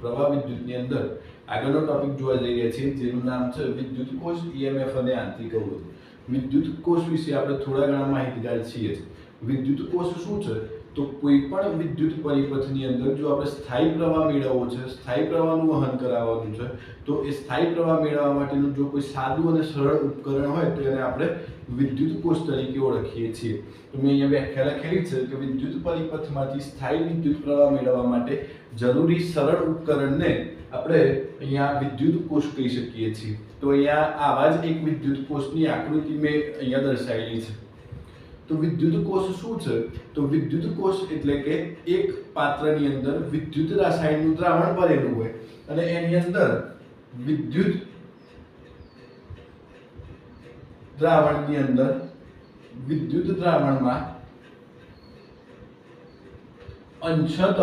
પ્રવાહ વિદ્યુતની અંદર. આગળનો ટોપિક જોવા જઈ રહ્યા છીએ, જેનું નામ છે વિદ્યુત કોષ ઈએમએફ અને આંતરિક અવરોધ. વિદ્યુત કોષ વિશે આપણે થોડા ઘણા માહિતગાર છીએ. વિદ્યુત કોષ શું છે? તો કોઈ પણ વિદ્યુત પરિપથની અંદર જો આપણે સ્થાયી પ્રવાહ મેળવવો છે, સ્થાયી પ્રવાહનું વહન કરાવવાનું છે, તો એ સ્થાયી પ્રવાહ મેળવવા માટેનું જો કોઈ સાદું અને સરળ ઉપકરણ હોય, તો એને આપણે વિદ્યુત કોષ તરીકે ઓળખીએ છીએ. તો મેં અહીંયા વ્યાખ્યા લખેલી છે કે વિદ્યુત પરિપથમાંથી સ્થાયી વિદ્યુત પ્રવાહ મેળવવા માટે જરૂરી સરળ ઉપકરણને આપણે અહીંયા વિદ્યુત કોષ કહી શકીએ છીએ. તો અહીંયા આવા જ એક વિદ્યુત કોષની આકૃતિ મેં અહીંયા દર્શાવેલી છે. તો વિદ્યુત કોષ શું છે? તો વિદ્યુત કોષ એટલે કે એક પાત્રની અંદર વિદ્યુત રાસાયણિક દ્રાવણ ભરેલું હોય. અને એની અંદર વિદ્યુત દ્રાવણની અંદર વિદ્યુત દ્રાવણમાં અંશતઃ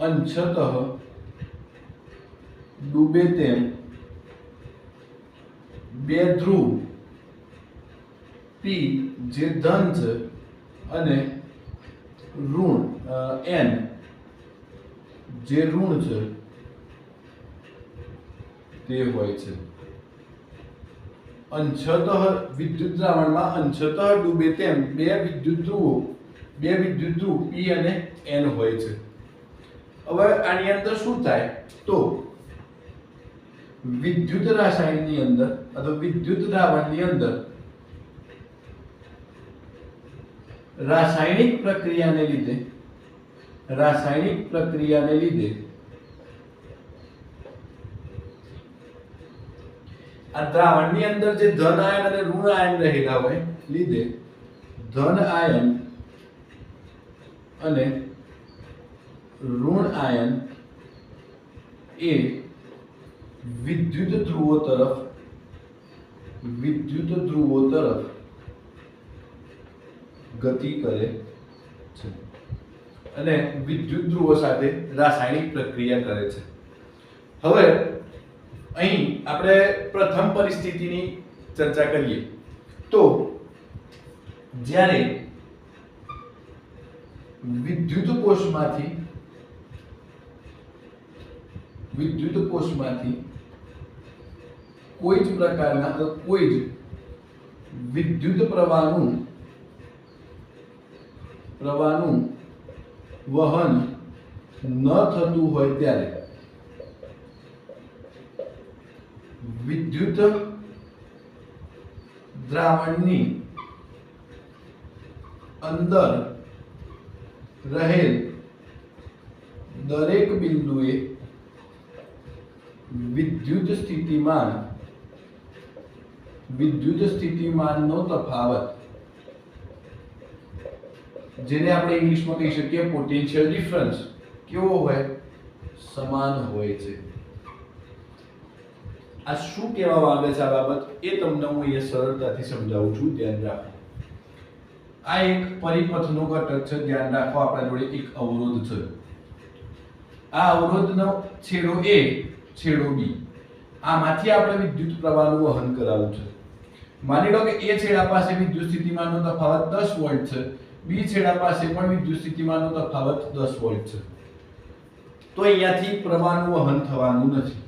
અંશતઃ ડૂબે તેમ બે ધ્રુવ પી જે ધન છે અને ઋણ એન જે ઋણ છે તે હોય છે. અંશતઃ વિદ્યુત દ્રાવણમાં અંશતઃ ડૂબે તેમ બે વિદ્યુત ધ્રુવો બે વિદ્યુત ધ્રુવ પી અને એન હોય છે. હવે આની અંદર શું થાય? તો વિદ્યુત રાસાયણની અંદર અથવા વિદ્યુત દ્રાવણની અંદર રાસાયણિક પ્રક્રિયાને લીધે, રાસાયણિક પ્રક્રિયાને લીધે આ દ્રાવણની અંદર જે ધન આયન અને ઋણ આયન રહેલા હોય, લીધે ધન આયન અને ઋણ આયન એ વિદ્યુત ધ્રુવો તરફ, વિદ્યુત ધ્રુવો તરફ ગતિ કરે છે. અને વિદ્યુત ધ્રુવો સાથે રાસાયણિક પ્રક્રિયા કરે છે. હવે અહીં આપણે પ્રથમ પરિસ્થિતિની ચર્ચા કરીએ. તો જ્યારે વિદ્યુત કોષમાંથી વિદ્યુત કોષમાંથી કોઈ જ પ્રકારના કોઈ જ વિદ્યુત પ્રવાહનું પ્રવાહનું વહન ન થતું હોય ત્યારે વિદ્યુત દ્રાવણની અંદર રહેલ દરેક બિંદુએ વિદ્યુત સ્થિતિમાન, વિદ્યુત સ્થિતિમાનનો તફાવત જેને આપણે ઇંગ્લિશમાં કહી શકીએ પોટેન્શિયલ ડિફરન્સ કેવો હોય? સમાન હોય છે. આ શું કહેવા માંગે છે આ બાબત? એ તમને હું અહીંયા સરળતાથી સમજાવું છું. ધ્યાન રાખો. આ એક પરિપથનો ઘટક છે. ધ્યાન રાખો, આપણા જોડે એક અવરોધ છે. આ અવરોધનો છેડો એ, છેડો બી. આમાંથી આપણે વિદ્યુત પ્રવાહનું વહન કરાવવું છે. માની લો કે એ છેડા પાસે વિદ્યુત સ્થિતિમાનનો તફાવત દસ વોલ્ટ છે. B છેડા પાસે પણ વિદ્યુત સ્થિતિમાનનો તફાવત 10 વોલ્ટ છે. તો અહીંયાથી પ્રવાહનું વહન થવાનું નથી.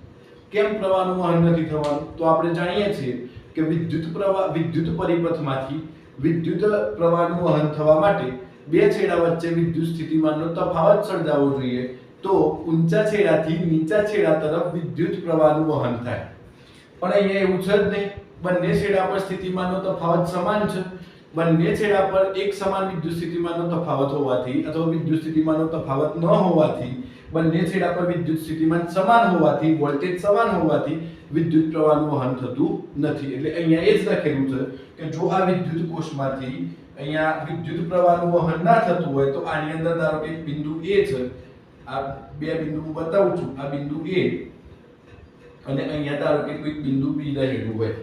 કેમ પ્રવાહનું વહન નથી થવાનું? તો આપણે જાણીએ છીએ કે વિદ્યુત પ્રવાહ, વિદ્યુત પરિપથમાંથી વિદ્યુત પ્રવાહનું વહન થવા માટે બે છેડા વચ્ચે વિદ્યુત સ્થિતિમાનનો તફાવત સર્જાવો જોઈએ. તો ઊંચા છેડાથી નીચા છેડા તરફ વિદ્યુત પ્રવાહનું વહન થાય. પણ અહીંયા એવું છે જ નહીં. બંને છેડા પર સ્થિતિમાનનો તફાવત સમાન છે. બંને છેડા પર એક સમાન વિદ્યુત સ્થિતિમાનનો તફાવત હોવાથી અથવા વિદ્યુત સ્થિતિમાનનો તફાવત ન હોવાથી, બંને છેડા પર વિદ્યુત સ્થિતિમાન સમાન હોવાથી, વોલ્ટેજ સમાન હોવાથી વિદ્યુત પ્રવાહનું વહન થતું નથી. એટલે અહીંયા એ જ લખેલું છે કે જો આ વિદ્યુત કોષમાંથી અહીંયા વિદ્યુત પ્રવાહનું વહન ના થતું હોય, તો આની અંદર ધારો કે બિંદુ એ છે. આ બે બિંદુ હું બતાવું છું. આ બિંદુ એ અને અહીંયા ધારો કે કોઈક બિંદુ બી રહેલું હોય.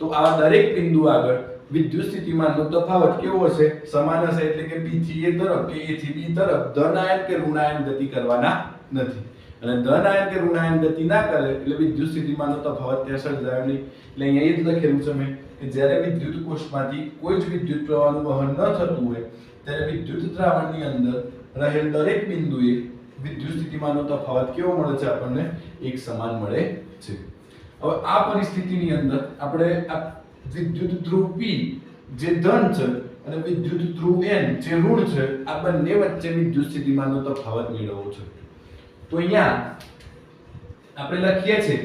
તો આવા દરેક બિંદુ આગળ વિદ્યુત સ્થિતિમાનનો તફાવત કેવો હશે સમાન હશે એટલે કે B થી A તરફ, કે A થી B તરફ, ધન આયન કે ઋણ આયન ગતિ કરવાના નથી. અને ધન આયન કે ઋણ આયન ગતિ ના કરે એટલે વિદ્યુત સ્થિતિમાનનો તફાવત ત્યાં સર્જાયો નહીં. એટલે અહીંયા એ જ લખેલું છે મેં કે જ્યારે વિદ્યુત કોષમાંથી કોઈ જ વિદ્યુત પ્રવાહનું વહન ન થતું હોય, ત્યારે વિદ્યુત દ્રાવણની અંદર રહેલ દરેક બિંદુએ વિદ્યુત સ્થિતિમાનનો તફાવત કેવો મળે છે આપણને? એક સમાન મળે છે. હવે આ પરિસ્થિતિની અંદર આપણે આ વિદ્યુત ધ્રુવ પી જે ધન છે અને વિદ્યુત ધ્રુવ એન જે ઋણ છે, આ બંને વચ્ચે વિદ્યુત સ્થિતિમાનનો તફાવત મેળવવો છે. તો અહીંયા આપણે લખીએ છીએ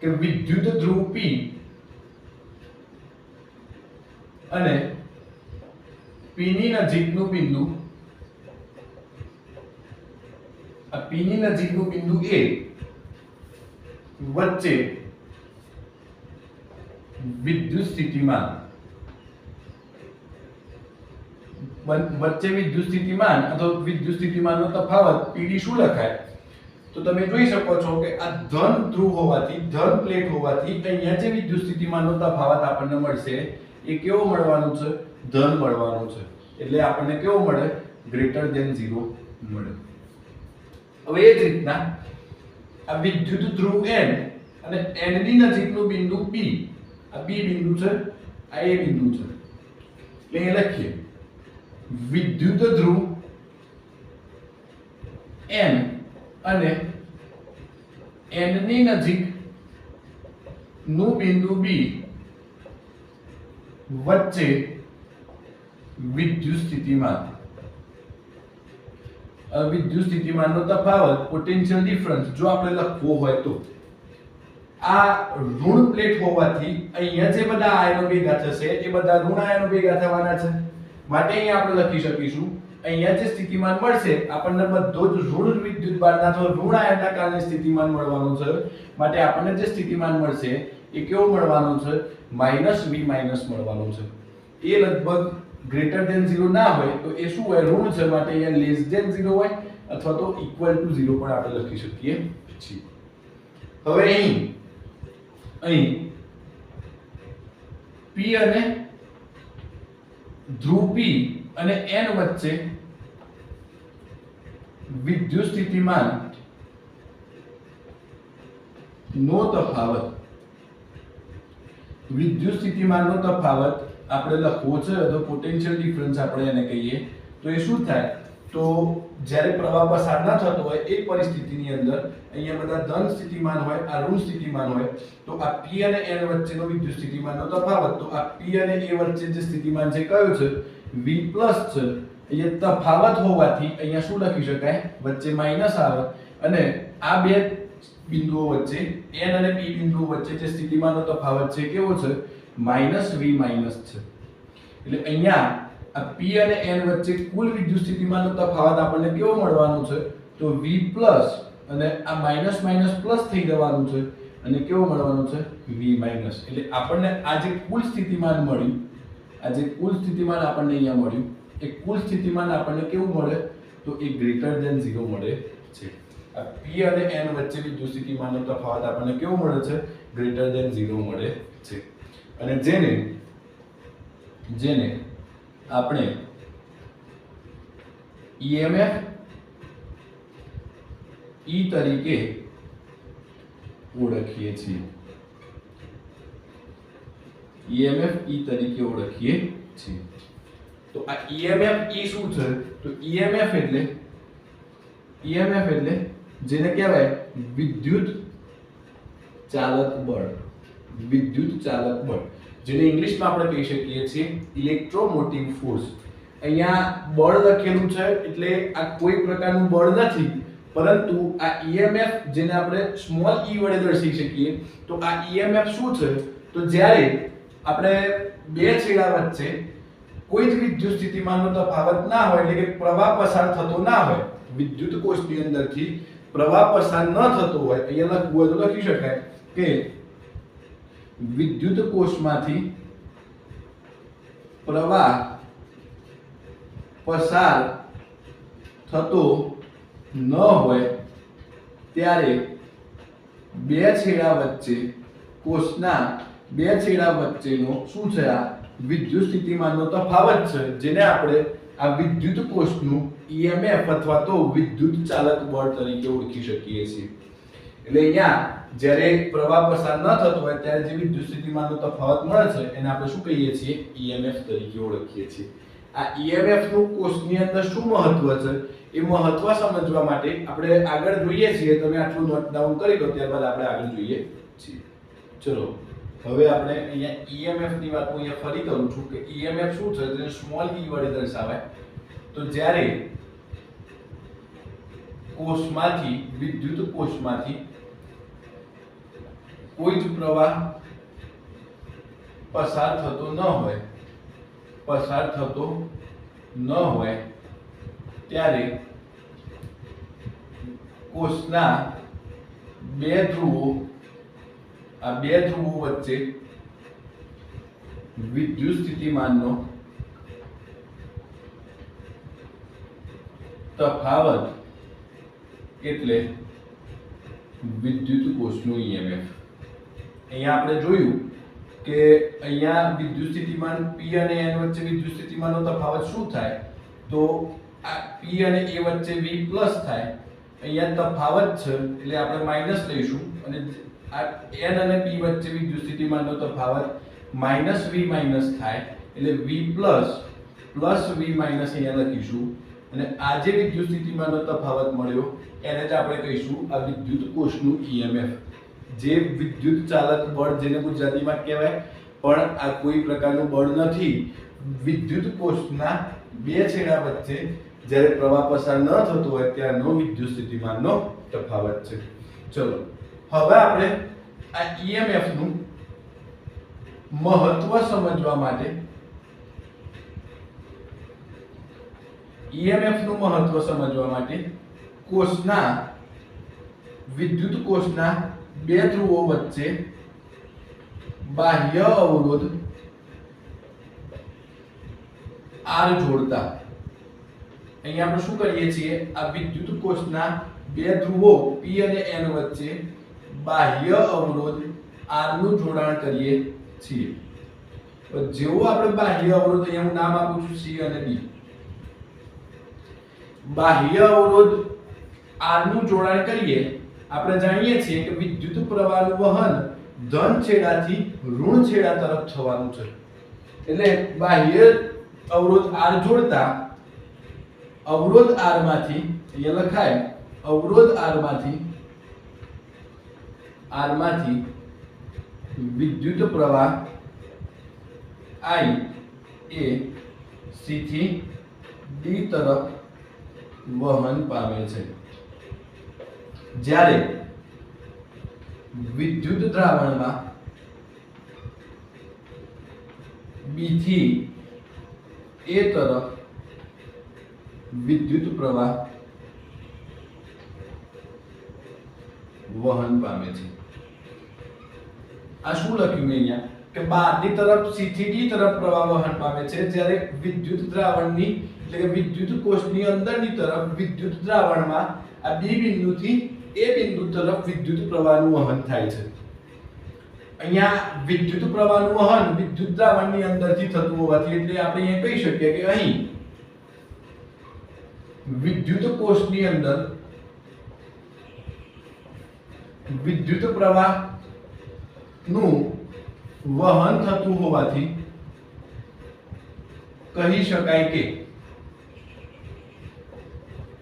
કે વિદ્યુત ધ્રુવ પી અને પીની નજીકનું બિંદુ P નજીકનું બિંદુ એ વચ્ચે વિદ્યુત સ્થિતિમાન વચ્ચે વિદ્યુત સ્થિતિમાન અથવા વિદ્યુત સ્થિતિમાનનો તફાવત, પીડી શું લખાય? તો તમે જોઈ શકો છો કે આ ધન ધ્રુવ હોવાથી, ધન પ્લેટ હોવાથી અહીંયા જે વિદ્યુત સ્થિતિમાનનો તફાવત આપણને મળશે, એ કેવો મળવાનો છે? ધન મળવાનું છે. એટલે આપણને કેવો મળે? ગ્રેટર ધેન 0 મળે. હવે એ જ રીતના આ વિદ્યુત ધ્રુવ N અને N ની નજીકનું બિંદુ P આ બી બિંદુ છે આ એ બિંદુ છે એટલે અહીંયા લખીએ વિદ્યુત ધ્રુવ એન અને એનની નજીકનું બિંદુ બી વચ્ચે વિદ્યુત સ્થિતિમાન વિદ્યુત સ્થિતિમાનનો તફાવત પોટેન્શિયલ ડિફરન્સ જો આપણે લખવો હોય તો આ ઋણ પ્લેટ હોવાથી અહીંયા જે બધા આયનો ભેગા થશે, એ બધા ઋણ આયનો ભેગા થવાના છે. માટે અહીંયા આપણે લખી શકીશું, અહીંયા જે સ્થિતિમાન મળશે, આપણને બધો જ ઋણ વિદ્યુત બારના અથવા ઋણ આયનના કારણે સ્થિતિમાન મળવાનું છે. માટે આપણને જે સ્થિતિમાન મળશે, એ કેવું મળવાનું છે? માઇનસ વી માઇનસ મળવાનું છે. એ લગભગ ગ્રેટર દેન ઝીરો ના હોય, તો એ શું હોય? ઋણ છે. માટે અહીંયા લેસ દેન ઝીરો હોય, અથવા તો ઇક્વલ ટુ ઝીરો પણ આપણે લખી શકીએ છીએ. હવે અહીં અહીં. P અને ધ્રુવ P અને N વચ્ચે વિદ્યુત સ્થિતિમાન નો તફાવત. વિદ્યુત સ્થિતિમાનનો તફાવત આપણે લખવો છે તો પોટેન્શિયલ ડિફરન્સ આપણે એને કહીએ, તો એ શું થાય? તો જ્યારે પ્રવાહ પસાર ન થતો હોય, એ પરિસ્થિતિની અંદર અહીંયા બધા ધન સ્થિતિમાન હોય, આ ઋણ સ્થિતિમાન હોય, તો આ P અને N વચ્ચેનો વિદ્યુત સ્થિતિમાનનો તફાવત. તો આ P અને A વચ્ચે જે સ્થિતિમાન છે કયો છે? V છે. અહીંયા તફાવત હોવાથી અહીંયા શું લખી શકાય? વચ્ચે માઇનસ આવે. અને આ બે બિંદુઓ વચ્ચે, N અને P બિંદુઓ વચ્ચે જે સ્થિતિમાનનો તફાવત છે કેવો છે? માઇનસ V માઇનસ છે. એટલે અહીંયા આ P અને N વચ્ચે કુલ વિદ્યુત સ્થિતિમાનનો તફાવત આપણને કેવો મળવાનો છે? તો V પ્લસ અને આ માઇનસ માઇનસ પ્લસ થઈ જવાનું છે. અને કેવો મળવાનું છે? V માઇનસ એટલે આપણને આ જે કુલ સ્થિતિમાન મળ્યું, આ જે કુલ સ્થિતિમાન આપણને અહીંયા મળ્યું, એ કુલ સ્થિતિમાન આપણને કેવું મળે? તો એ ગ્રેટર ધેન ઝીરો મળે છે. આ P અને N વચ્ચે વિદ્યુત સ્થિતિમાનનો તફાવત આપણને કેવો મળે છે? ગ્રેટર ધેન ઝીરો મળે છે. અને જેને જેને આપણે ઈએમએફ ઈ તરીકે ઓળખીએ છીએ. ઈએમએફ ઈ તરીકે ઓળખીએ છીએ. તો આ ઈએમએફ ઈ શું છે? તો ઈએમએફ એટલે ઈએમએફ એટલે જેને કહેવાય વિદ્યુત ચાલક બળ. વિદ્યુત ચાલક બળ. જેને ઇંગ્લિશમાં આપણે કહી શકીએ છીએ ઇલેક્ટ્રોમોટિવ ફોર્સ અહીંયા બળ લખેલું છે, એટલે આ કોઈ પ્રકારનું બળ નથી, પરંતુ આ ઈએમએફ જેને આપણે સ્મોલ ઈ વડે દર્શાવી શકીએ, તો આ ઈએમએફ શું છે? તો જ્યારે આપણે બે છેડા વચ્ચે કોઈ જ વિદ્યુત સ્થિતિમાનનો તફાવત ના હોય, એટલે કે પ્રવાહ પસાર થતો ના હોય, વિદ્યુત કોષની અંદરથી પ્રવાહ પસાર ન થતો હોય, અહીંયા લખવું હોય તો લખી શકાય કે વિદ્યુત કોષમાંથી પ્રવાહ પસાર થતો ન હોય ત્યારે બે છેડા વચ્ચે કોષના બે છેડા વચ્ચેનો શું છે આ વિદ્યુત સ્થિતિમાનનો તફાવત છે? જેને આપણે આ વિદ્યુત કોષનું ઈએમએફ અથવા તો વિદ્યુત ચાલક બળ તરીકે ઓળખી શકીએ છીએ. એટલે અહીંયા જ્યારે પ્રવાહ પસાર ન થતો હોય, ત્યારે જે વિદ્યુત સ્થિતિમાનનો તફાવત મળે છે, એને આપણે શું કહીએ છીએ? ઈએમએફ તરીકે ઓળખીએ છીએ. આ ઈએમએફનું કોષની અંદર શું મહત્વ છે? એ મહત્વ સમજવા માટે આપણે આગળ જોઈએ છીએ. તમે આટલું નોટ ડાઉન કરી લો ત્યારબાદ આપણે આગળ જોઈએ છીએ. ચલો, હવે આપણે અહીંયા ઈએમએફની વાત હું અહીંયા ફરી કરું છું કે ઈએમએફ શું છે? તેને સ્મોલ ઈ વડે દર્શાવાય. તો જ્યારે કોષમાંથી, વિદ્યુત કોષમાંથી કોઈ જ પ્રવાહ પસાર થતો ન હોય, પસાર થતો ન હોય, ત્યારે કોષના બે ધ્રુવો, આ બે ધ્રુવો વચ્ચે વિદ્યુત સ્થિતિમાનનો તફાવત એટલે વિદ્યુત કોષનું EMF અહીંયા આપણે જોયું કે અહીંયા વિદ્યુત સ્થિતિમાન P અને N વચ્ચે વિદ્યુત સ્થિતિમાનનો તફાવત શું થાય? તો આ P અને A વચ્ચે V પ્લસ થાય. અહીંયા તફાવત છે, એટલે આપણે માઇનસ લઈશું. અને આ N અને P વચ્ચે વિદ્યુત સ્થિતિમાનનો તફાવત માઇનસ V માઇનસ થાય. એટલે V plus plus V minus અહીંયા લખીશું. અને આ જે વિદ્યુત સ્થિતિમાનનો તફાવત મળ્યો, એને જ આપણે કહીશું આ વિદ્યુત કોષનું EMF જે વિદ્યુત ચાલક બળ જેને ગુજરાતીમાં કહેવાય, પણ આ કોઈ પ્રકારનું બળ નથી. વિદ્યુત કોષના બે છેડા વચ્ચે જ્યારે પ્રવાહ પસાર ન થતો હોય, ત્યારનો વિદ્યુત સ્થિતિમાનનો તફાવત છે. ચલો, હવે આપણે આ EMF નું મહત્વ સમજવા માટે EMF નું મહત્વ સમજવા માટે કોષના, વિદ્યુત કોષના બે ધ્રુવો વચ્ચે બાહ્ય અવરોધ આર જોડતા. અહીંયા આપણે શું કરીએ છીએ? આ વિદ્યુત કોષના બે ધ્રુવો P અને N વચ્ચે બાહ્ય અવરોધ R નું જોડાણ કરીએ છીએ. તો જેવો આપણે બાહ્ય અવરોધ, અહીંયા હું નામ આપું છું C અને D. બાહ્ય અવરોધ R નું જોડાણ કરીએ આપણે જાણીએ છીએ કે વિદ્યુત પ્રવાહનું વહન ધન છેડાથી ઋણ છેડા તરફ થવાનું છે. એટલે બાહ્ય અવરોધ આર જોડતા અવરોધ આરમાંથી, અહીંયા લખાય, અવરોધ આરમાંથી આરમાંથી વિદ્યુત પ્રવાહ આઈ એ સીથી D તરફ વહન પામે છે. જ્યારે વિદ્યુત દ્રાવણમાં બીથી એ તરફ વિદ્યુત પ્રવાહ વહન પામે છે. આ શું લખ્યું અહીંયા? કે બહારની તરફ સી થી ડી તરફ પ્રવાહ વહન પામે છે. જ્યારે વિદ્યુત દ્રાવણની, એટલે કે વિદ્યુત કોષની અંદરની તરફ વિદ્યુત દ્રાવણમાં આ બી બિંદુથી A બિંદુ તરફ વિદ્યુત પ્રવાહનું વહન થાય છે. અહીંયા વિદ્યુત પ્રવાહનું વહન વિદ્યુત દ્રાવણની અંદરથી થતું હોવાથી એટલે આપણે અહીંયા કહી શકીએ કે અહીં વિદ્યુત કોષની અંદર વિદ્યુત પ્રવાહનું વહન થતું હોવાથી કહી શકાય કે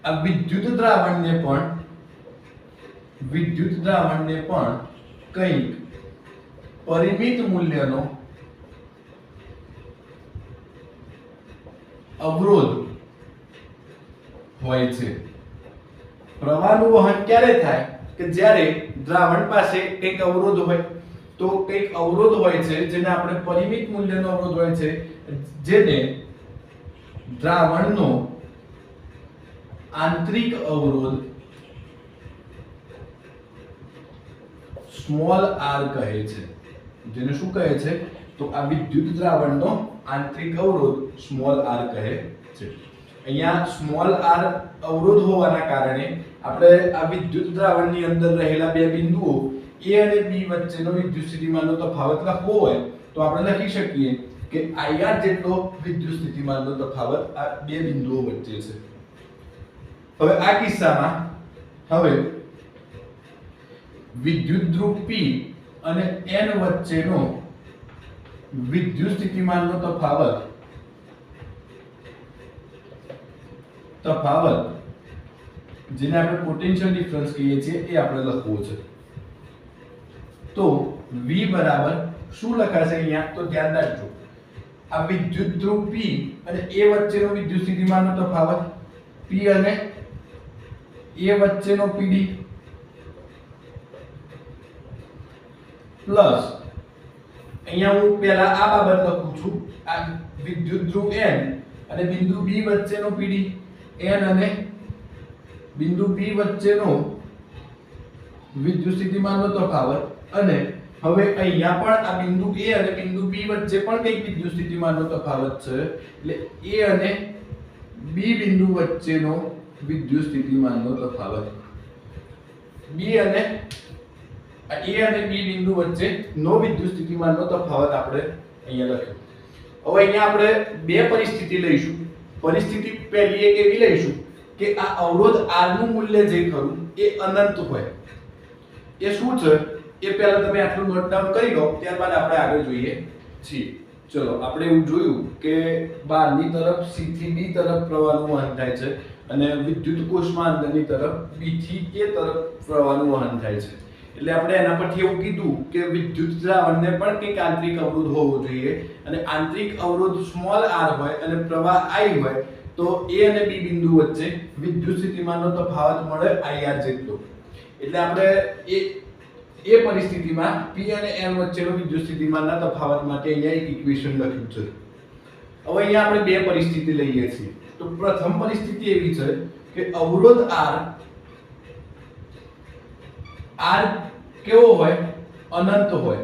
આ વિદ્યુત દ્રાવણને પણ વિદ્યુત દ્રાવણને પણ કંઈક પરિમિત મૂલ્યનો અવરોધ હોય છે. પ્રવાહનું વહન ક્યારે થાય? કે જ્યારે દ્રાવણ પાસે કંઈક અવરોધ હોય, તો કંઈક અવરોધ હોય છે, જેને આપણે પરિમિત મૂલ્યનો અવરોધ હોય છે, જેને દ્રાવણનો આંતરિક અવરોધ સ્મોલ આર કહે છે. જેને શું કહે છે? તો આ વિદ્યુત દ્રાવણનો આંતરિક અવરોધ સ્મોલ આર કહે છે. અહીંયા સ્મોલ આર અવરોધ હોવાના કારણે આપણે આ વિદ્યુત દ્રાવણની અંદર રહેલા બે બિંદુઓ એ અને બી વચ્ચેનો વિદ્યુત સ્થિતિમાનનો તફાવત લખવો હોય તો આપણે લખી શકીએ કે આઈઆર જેટલો વિદ્યુત સ્થિતિમાનનો તફાવત આ બે બિંદુઓ વચ્ચે છે. હવે આ કિસ્સામાં હવે વિદ્યુત ધ્રુવ પી અને એન વચ્ચેનો વિદ્યુત સ્થિતિમાનનો તફાવત. તફાવત, જેને આપણે પોટેન્શિયલ ડિફરન્સ કહીએ છીએ, એ આપણે લખવો છે. તો V બરાબર શું લખાશે અહીંયા? તો ધ્યાન રાખજો. આ વિદ્યુત ધ્રુવ P અને A વચ્ચેનો વિદ્યુત સ્થિતિમાનનો તફાવત, P અને A વચ્ચેનો PD પ્લસ અહીંયા હું પહેલા આ બાબત લખું છું. આ વિદ્યુત ધ્રુવ N અને બિંદુ B વચ્ચેનો PD N અને બિંદુ B વચ્ચેનો વિદ્યુત સ્થિતિમાનનો તફાવત. અને હવે અહીંયા પણ આ બિંદુ A અને બિંદુ B વચ્ચે પણ કંઈક વિદ્યુત સ્થિતિમાનનો તફાવત છે. એટલે A અને B બિંદુ વચ્ચેનો વિદ્યુત સ્થિતિમાનનો તફાવત. B અને A અને બી બિંદુ વચ્ચે નો વિદ્યુત સ્થિતિમાનનો તફાવત આપણે અહીંયા લખ્યો. હવે અહીંયા આપણે બે પરિસ્થિતિ લઈશું. પરિસ્થિતિ પહેલી એક એવી લઈશું કે આ અવરોધ આરનું મૂલ્ય જે ખરું એ અનંત હોય. એ શું છે? એ પહેલા તમે આટલું નોટ ડાઉન કરી લો, ત્યારબાદ આપણે આગળ જોઈએ છીએ. ચલો, આપણે એવું જોયું કે બહારની તરફ સી થી બી તરફ પ્રવાહનું વહન થાય છે અને વિદ્યુત કોષમાં અંદરની તરફ બી થી એ તરફ પ્રવાહનું વહન થાય છે. એટલે આપણે એના પરથી એવું કીધું કે વિદ્યુત દ્રાવણને પણ કંઈક આંતરિક અવરોધ હોવો જોઈએ અને આંતરિક અવરોધ સ્મોલ આર હોય અને પ્રવાહ આઈ હોય, તો એ અને બી બિંદુ વચ્ચે વિદ્યુત સ્થિતિમાનનો તફાવત મળે IR જેટલો. એટલે આપણે એ એ પરિસ્થિતિમાં પી અને એન વચ્ચેનો વિદ્યુત સ્થિતિમાનના તફાવત માટે અહીંયા એક ઇક્વેશન લખ્યું છે. હવે અહીંયા આપણે બે પરિસ્થિતિ લઈએ છીએ. તો પ્રથમ પરિસ્થિતિ એવી છે કે અવરોધ R R કેવો હોય? અનંત હોય.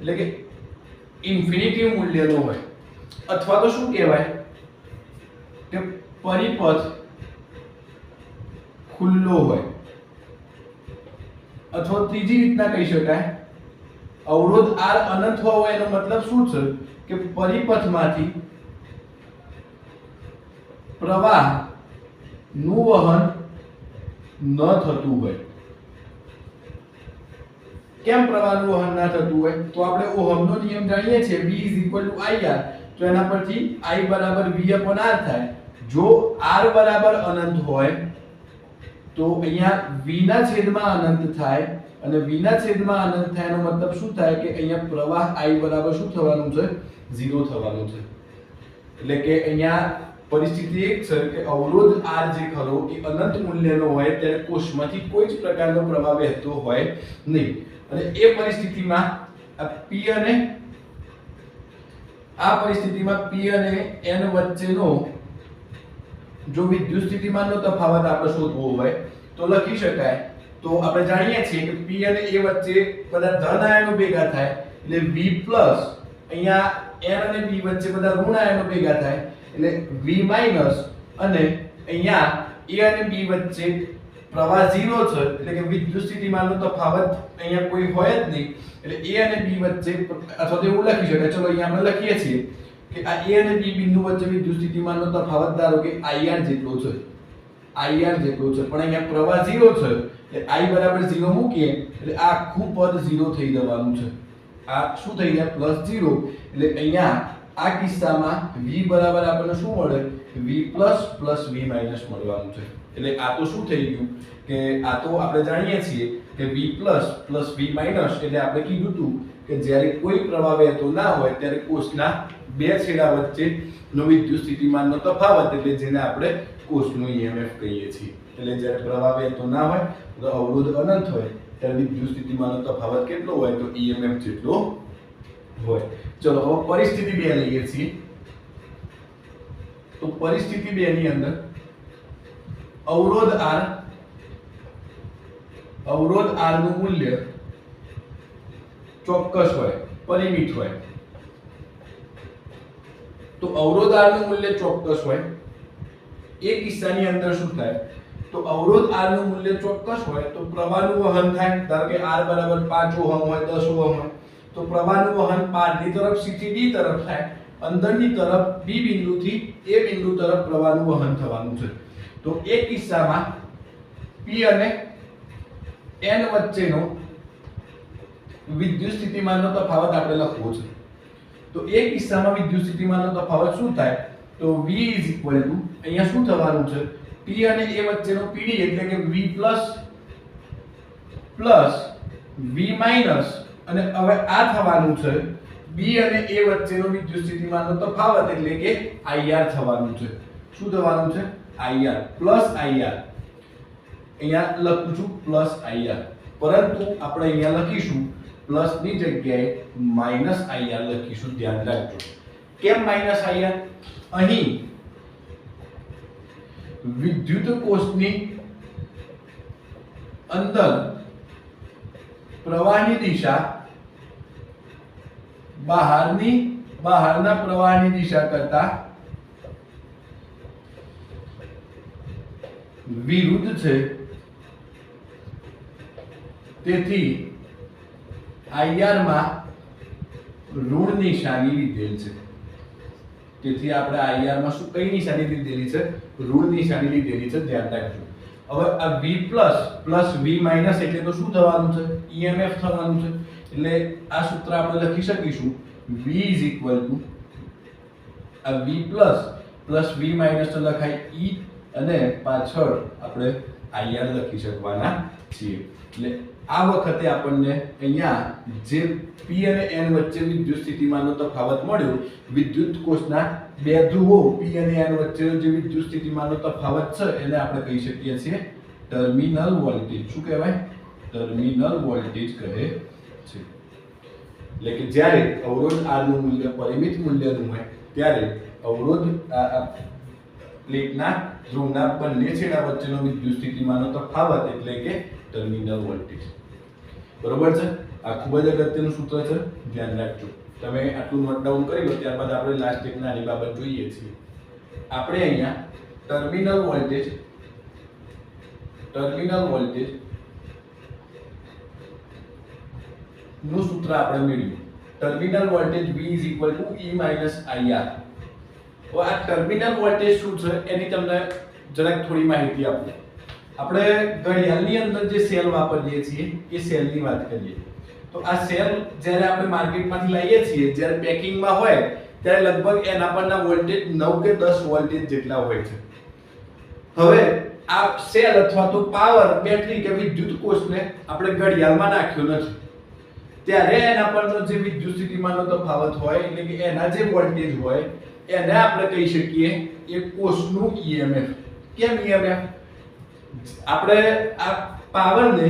એટલે કે ઇન્ફિનિટી મૂલ્યનો હોય. અથવા તો શું કહેવાય? કે પરિપથ ખુલ્લો હોય. અથવા ત્રીજી રીતના કહી શકાય, અવરોધ આર અનંત હોવો એનો મતલબ શું છે? કે પરિપથમાંથી પ્રવાહનું વહન ન થતું હોય. કેમ પ્રવાહનું વહન ના થતું હોય? તો આપણે ઓહમનો નિયમ જાણીએ છીએ. V IR તો એના પરથી I બરાબર V upon R થાય. જો R બરાબર અનંત હોય, તો અહીંયા V ના છેદમાં અનંત થાય અને V ના છેદમાં અનંત થાય એનો મતલબ શું થાય કે અહીંયા પ્રવાહ I બરાબર શું થવાનું છે? 0 થવાનું છે. એટલે કે અહીંયા પરિસ્થિતિ એક છે કે અવરોધ આર જે ખરો એ અનંત મૂલ્યનો હોય, ત્યારે કોષમાંથી કોઈ જ પ્રકારનો પ્રવાહ વહેતો હોય નહીં. અને એ પરિસ્થિતિમાં આ પી અને આ પરિસ્થિતિમાં પી અને એન વચ્ચેનો જો વિદ્યુત સ્થિતિમાનનો તફાવત આપણે શોધવો હોય, તો લખી શકાય. તો આપણે જાણીએ છીએ કે પી અને એ વચ્ચે બધા ધન આયનો ભેગા થાય, એટલે વી પ્લસ અહીંયા એન અને બી વચ્ચે બધા ઋણ આયનો ભેગા થાય, એટલે વી માઇનસ અને અહીંયા એ અને બી વચ્ચે પ્રવાહ ઝીરો છે, એટલે કે વિદ્યુત સ્થિતિમાનનો તફાવત અહીંયા કોઈ હોય જ નહીં. એટલે એ અને બી વચ્ચે, અથવા તો એવું લખી શકાય. ચલો અહીંયા આપણે લખીએ છીએ કે આ એ અને બી બિંદુ વચ્ચે વિદ્યુત સ્થિતિમાનનો તફાવત ધારો કે આઈઆર જેટલો છે. આઈઆર જેટલો છે. પણ અહીંયા પ્રવાહ ઝીરો છે, એટલે આઈ બરાબર ઝીરો મૂકીએ, એટલે આ આખું પદ ઝીરો થઈ જવાનું છે. આ શું થઈ જાય પ્લસ ઝીરો. એટલે અહીંયા આ કિસ્સામાં વી બરાબર આપણને શું મળે? V plus plus V minus મળવાનું છે. એટલે આ તો શું થઈ ગયું? કે આ તો આપણે જાણીએ છીએ કે V plus plus V minus એટલે આપણે કીધું હતું કે જ્યારે કોઈ પ્રવાહ વહેતો ના હોય ત્યારે કોષના બે છેડા વચ્ચે નો વિદ્યુત સ્થિતિમાનનો તફાવત એટલે જેને આપણે કોષનું ઈએમએફ કહીએ છીએ. એટલે જ્યારે પ્રવાહ વહેતો ના હોય, તો અવરોધ અનંત હોય, ત્યારે વિદ્યુત સ્થિતિમાનનો તફાવત કેટલો હોય? તો ઈએમએફ જેટલો હોય. ચલો હવે પરિસ્થિતિ બે લઈએ છીએ. તો પરિસ્થિતિ બે ની અંદર અવરોધ આર અવરોધ આરનું મૂલ્ય ચોક્કસ હોય, પરિમિત હોય. તો અવરોધ આરનું મૂલ્ય ચોક્કસ હોય, એ કિસ્સાની અંદર શું થાય? તો અવરોધ આરનું મૂલ્ય ચોક્કસ હોય, તો પ્રવાહનું વહન થાય. ધારો કે આર બરાબર પાંચ ઓહમ હોય, દસ ઓહમ હોય, તો પ્રવાહનું વહન બહારની તરફથી D તરફ થાય. અંદરની તરફ બી બિંદુથી એ બિંદુ તરફ પ્રવાહનું વહન થવાનું છે. તો એ કિસ્સામાં P અને N વચ્ચેનો વિદ્યુત સ્થિતિમાનનો તફાવત આપણે લખવો છે. તો એ કિસ્સામાં વિદ્યુત સ્થિતિમાનનો તફાવત શું થાય? તો v ઇઝ અહીંયા શું થવાનું છે? P અને a વચ્ચેનો pd એટલે કે v plus plus v minus અને હવે આ થવાનું છે b અને a વચ્ચેનો વિદ્યુત સ્થિતિમાનનો તફાવત એટલે કે ir થવાનું છે. શું થવાનું છે? Ir પ્લસ ir અહીંયા લખું છું પ્લસ ir પરંતુ આપણે અહીંયા લખીશું પ્લસની જગ્યાએ માઇનસ ir લખીશું, ધ્યાન રાખજો. કેમ માઇનસ ir અહીં વિદ્યુત કોષની અંદર પ્રવાહની દિશા બહારની, બહારના પ્રવાહની દિશા કરતા વિરુદ્ધ છે. તેથી આઈઆરમાં ઋણ નિશાની લીધેલ છે. તેથી આપણે આઈઆરમાં શું કઈ નિશાની લીધેલી છે? ઋણ નિશાની લીધેલી છે, ધ્યાન રાખજો. હવે આ V plus plus V minus એટલે તો શું થવાનું છે? ઈએમએફ થવાનું છે. એટલે આ સૂત્ર આપણે લખી શકીશું. V ઇઝ ઇક્વલ ટુ આ V plus plus V minus તો લખાય E અને પાછળ આપણે આઈઆર લખી શકવાના છીએ. એટલે આ વખતે આપણને અહીંયા જે પી અને એન વચ્ચે વિદ્યુત સ્થિતિમાનનો તફાવત મળ્યો, વિદ્યુત કોષના બે ધ્રુવો પી અને એન વચ્ચેનો જે વિદ્યુત સ્થિતિમાનનો તફાવત છે, એને આપણે કહી શકીએ છીએ ટર્મિનલ વોલ્ટેજ. શું કહેવાય? ટર્મિનલ વોલ્ટેજ કહે છે. એટલે કે જ્યારે અવરોધ આરનું મૂલ્ય પરિમિત મૂલ્યનું હોય, ત્યારે અવરોધ પ્લેટના ધ્રુવના બંને છેડા વચ્ચેનો વિદ્યુત સ્થિતિમાનનો તફાવત એટલે કે ટર્મિનલ વોલ્ટેજ. બરોબર છે? આ ખૂબ જ અગત્યનું સૂત્ર છે. ધ્યાન રાખજો. તમે આટલું નોટ ડાઉન કરી લો, ત્યારબાદ આપણે લાસ્ટ એક નાની બાબત જોઈએ છીએ. આપણે અહીંયા ટર્મિનલ વોલ્ટેજ ટર્મિનલ વોલ્ટેજનું સૂત્ર આપણે મેળવ્યું. Terminal voltage V E IR તો આ ટર્મિનલ વોલ્ટેજ શું છે એની તમને જરાક થોડી માહિતી આપું. આપણે ઘડિયાળની અંદર જે સેલ વાપરીએ છીએ, એ સેલની વાત કરીએ. તો આ સેલ જ્યારે આપણે માર્કેટમાંથી લઈએ છીએ, જ્યારે પેકિંગમાં હોય, ત્યારે લગભગ એના પરના વોલ્ટેજ નવ કે દસ વોલ્ટેજ જેટલા હોય છે. હવે આ સેલ અથવા તો પાવર, બેટરી કે વિદ્યુત કોષને આપણે ઘડિયાળમાં નાખ્યો નથી. ત્યારે એના પરનો જે વિદ્યુત સ્થિતિમાનનો તફાવત હોય, એટલે કે એના જે વોલ્ટેજ હોય એને આપણે કહી શકીએ એ કોષનું ઈએમએફ કેમ ઈએમએફ આપણે આ પાવરને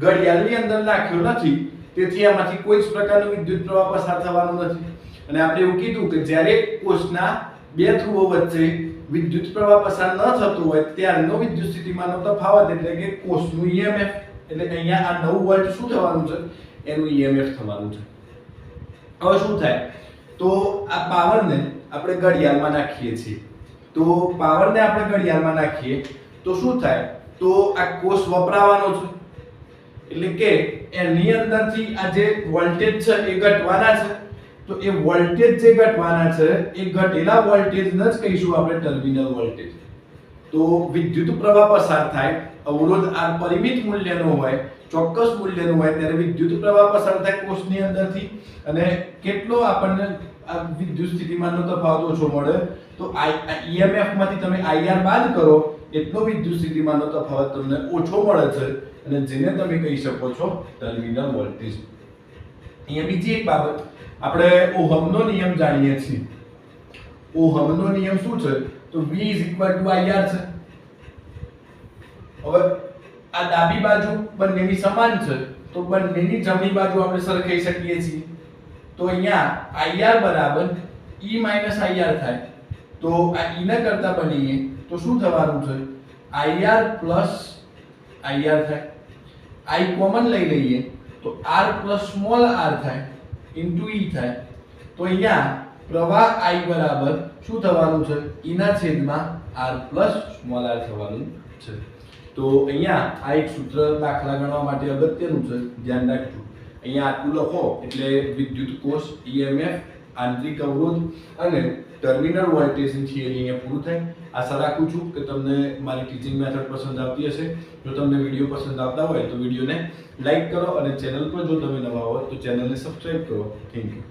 ઘડિયાળની અંદર નાખ્યો નથી, તેથી આમાંથી કોઈ જ પ્રકારનો વિદ્યુત પ્રવાહ પસાર થવાનો નથી. અને આપણે એવું કીધું કે જ્યારે કોષના બે ધ્રુવો વચ્ચે વિદ્યુત પ્રવાહ પસાર ન થતો હોય, ત્યારનો વિદ્યુત સ્થિતિમાનનો તફાવત એટલે કે કોષનું ઈએમએફ એટલે અહીંયા આ નવ વોલ્ટ શું થવાનું છે? એનું ઈએમએફ થવાનું છે. હવે શું થાય? તો આ પાવરને આપણે ઘડિયાળમાં નાખીએ છીએ. તો પાવરને આપણે ઘડિયાળમાં નાખીએ. તો શું થાય? તો આ કોષ વપરાવાનો છે. એટલે કે એની અંદરથી આ જે વોલ્ટેજ છે એ ઘટવાના છે. તો એ વોલ્ટેજ જે ઘટવાના છે, એ ઘટેલા વોલ્ટેજને જ કહીશું આપણે ટર્મિનલ વોલ્ટેજ. તો વિદ્યુત પ્રવાહ પસાર થાય, અવરોધ આ પરિમિત મૂલ્યનો હોય, ચોક્કસ મૂલ્યનું હોય, ત્યારે વિદ્યુત પ્રવાહ પસાર થાય કોષની અંદરથી. અને કેટલો આપણને આ વિદ્યુત સ્થિતિમાનનો તફાવત ઓછો મળે, તો ઈએમએફમાંથી તમે આઈઆર બાદ કરો, એટલો વિદ્યુત સ્થિતિમાનનો તફાવત તમને ઓછો મળે છે. અને જેને તમે કહી શકો છો, ટર્મિનલ વોલ્ટેજ. અહીંયા બીજી એક બાબત. આપણે ઓહમનો નિયમ જાણીએ છીએ. ઓહમનો નિયમ શું છે? તો V IR છે. હવે આ ડાબી બાજુ બંનેની સમાન છે, તો બંનેની જમણી બાજુ આપણે સરખાઈ શકીએ છીએ. તો અહીંયા IR બરાબર E IR થાય. તો આ E ના કરતા બનીએ તો શું થવાનું છે? IR IR થાય. I કોમન લઈ લઈએ તો R સ્મોલ r થાય ઇન્ટુ E થાય. તો અહીંયા પ્રવાહ I બરાબર શું થવાનું છે? E ના છેદમાં R સ્મોલ r થવાનું છે. તો અહીંયા આ એક સૂત્ર દાખલા ગણવા માટે અગત્યનું છે. ધ્યાન રાખજો. અહીંયા આટલું લખો એટલે વિદ્યુત કોષ ઈએમએફ આંતરિક અવરોધ અને ટર્મિનલ વોલ્ટેજની થિયરી અહીંયા પૂરું થાય. આશા રાખું છું કે તમને મારી ટીચિંગ મેથડ પસંદ આવતી હશે. જો તમને વીડિયો પસંદ આવતા હોય તો વિડીયોને લાઇક કરો અને ચેનલ પર જો તમે નવા હોય તો ચેનલને સબસ્ક્રાઈબ કરો. Thank you